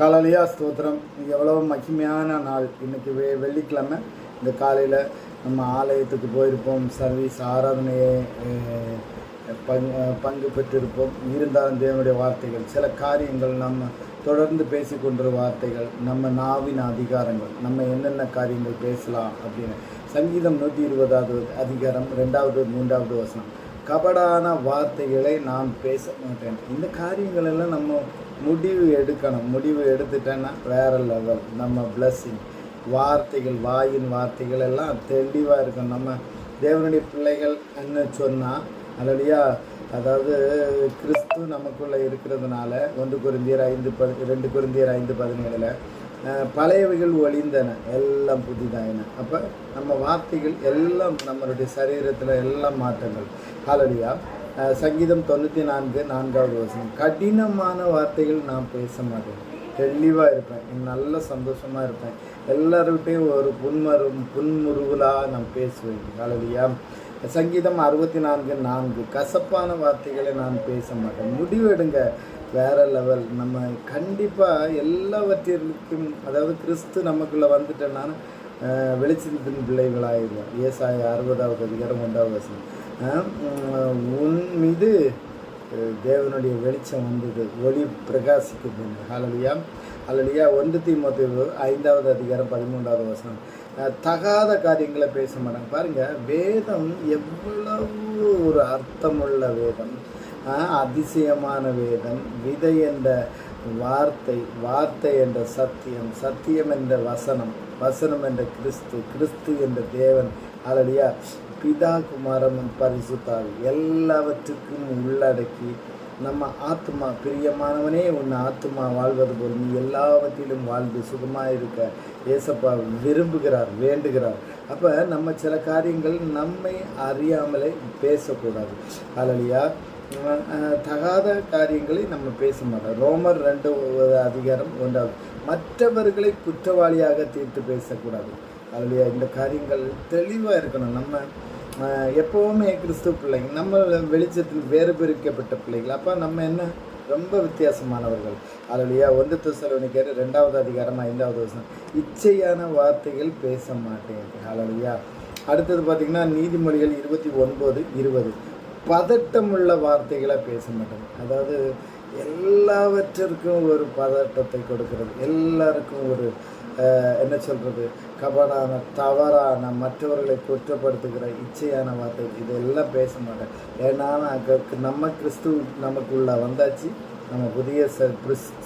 காலையிலையா ஸ்தோத்திரம். எவ்வளோ மகிமையான நாள். இன்னைக்கு வெ வெள்ளிக்கிழமை. இந்த காலையில் நம்ம ஆலயத்துக்கு போயிருப்போம். சர்வீஸ் ஆராதனையை பங்கு பங்கு பெற்றிருப்போம். இருந்தாலும் தேவனுடைய வார்த்தைகள். சில காரியங்கள் நம்ம தொடர்ந்து பேசிக்கொண்ட வார்த்தைகள். நம்ம நாவின் அதிகாரங்கள். நம்ம என்னென்ன காரியங்கள் பேசலாம் அப்படின்னு. சங்கீதம் நூற்றி இருபதாவது அதிகாரம் ரெண்டாவது மூன்றாவது வசனம். கபடான வார்த்தைகளை நான் பேச மாட்டேன். இந்த காரியங்களெல்லாம் நம்ம முடிவு எடுக்கணும். முடிவு எடுத்துட்டேன்னா வேற லெவல் நம்ம பிளஸ்ஸிங் வார்த்தைகள் வாயின் வார்த்தைகள் எல்லாம் தெளிவாக இருக்கும் நம்ம தேவனுடைய பிள்ளைகள் என்ன சொன்னால் அதோடைய அதாவது கிறிஸ்து நமக்குள்ளே இருக்கிறதுனால ஒன்று குருந்தியர் ஐந்து பதி ரெண்டு குருந்தியர் ஐந்து பதினேழில் பழையவைகள் ஒளிந்தன. எல்லாம் புதிதாயின. அப்போ நம்ம வார்த்தைகள் எல்லாம் நம்மளுடைய சரீரத்தில் எல்லாம் மாற்றங்கள். ஹalleluya சங்கீதம் தொண்ணூற்றி நான்கு நான்காவது வசனம். கடினமான வார்த்தைகள் நான் பேச மாட்டேன். தெளிவாக இருப்பேன். நல்ல சந்தோஷமாக இருப்பேன். எல்லாருக்கிட்டையும் ஒரு புன்மரு புன்முருகலாக நான் பேசுவேன். ஹalleluya சங்கீதம் அறுபத்தி நான்கு நான்கு. கசப்பான வார்த்தைகளை நான் பேச மாட்டேன். முடிவெடுங்க. வேற லெவல் நம்ம கண்டிப்பாக எல்லாவற்றிற்கும் அதாவது கிறிஸ்து நமக்குள்ளே வந்துட்டேன்னா வெளிச்சத்தின் பிள்ளைகளாயிடுவோம். ஏசாய அறுபதாவது அதிகாரம் ஒன்றாவது வசனம். உன் மீது தேவனுடைய வெளிச்சம் வந்தது. ஒளி பிரகாசிக்குது ஹalleluya ஹalleluya ஒன்று தீமத்து ஐந்தாவது அதிகாரம் பதிமூன்றாவது வசனம். தகாத காரியங்களை பேச மாட்டாங்க. பாருங்க வேதம் எவ்வளவு ஒரு அர்த்தமுள்ள வேதம். அதிசயமான வேதம். விதை என்ற வார்த்தை வார்த்தை என்ற சத்தியம் சத்தியம் என்ற வசனம் வசனம் என்ற கிறிஸ்து கிறிஸ்து என்ற தேவன். அதடியா பிதா குமாரன் பரிசுத்தால் எல்லாவற்றுக்கும் உள்ளடக்கி நம்ம ஆத்மா பிரியமானவனே உன் ஆத்மா வாழ்வது போல் நீ எல்லாவற்றிலும் வாழ்ந்து சுகமாக இருக்க ஏசப்பா விரும்புகிறார் வேண்டுகிறார். அப்போ நம்ம சில காரியங்கள் நம்மை அறியாமலே பேசக்கூடாது. ஹalleluya. தகாத காரியங்களை நம்ம பேச மாட்டோம். ரோமர் ரெண்டு அதிகாரம் ஒன்றாவது. மற்றவர்களை குற்றவாளியாக தீர்த்து பேசக்கூடாது. அதுலையா இந்த காரியங்கள் தெளிவாக இருக்கணும். நம்ம எப்போவுமே கிறிஸ்துவ பிள்ளைங்க நம்ம வெளிச்சத்தில் வேறு பிரிக்கப்பட்ட பிள்ளைகள். அப்போ நம்ம என்ன ரொம்ப வித்தியாசமானவர்கள். அதுலையா ஒன்று துசலோனிக்கர் ரெண்டாவது அதிகாரம் ஐந்தாவது வருஷம் இச்சையான வார்த்தைகள் பேச மாட்டேன் அலலியா அடுத்தது பார்த்திங்கன்னா நீதிமொழிகள் இருபத்தி ஒன்பது இருபது. பதட்டமுள்ள வார்த்தைகளை பேச மாட்டேன் அதாவது எல்லாவற்றிற்கும் ஒரு பதட்டத்தை கொடுக்கிறது. எல்லாருக்கும் ஒரு என்ன சொல்கிறது கபடான தவறான மற்றவர்களை குற்றப்படுத்துகிற இச்சையான வார்த்தை. இதெல்லாம் பேச மாட்டேன். ஏன்னா நம்ம கிறிஸ்து நமக்குள்ள வந்தாச்சு. நம்ம புதிய ச- கிறிஸ்-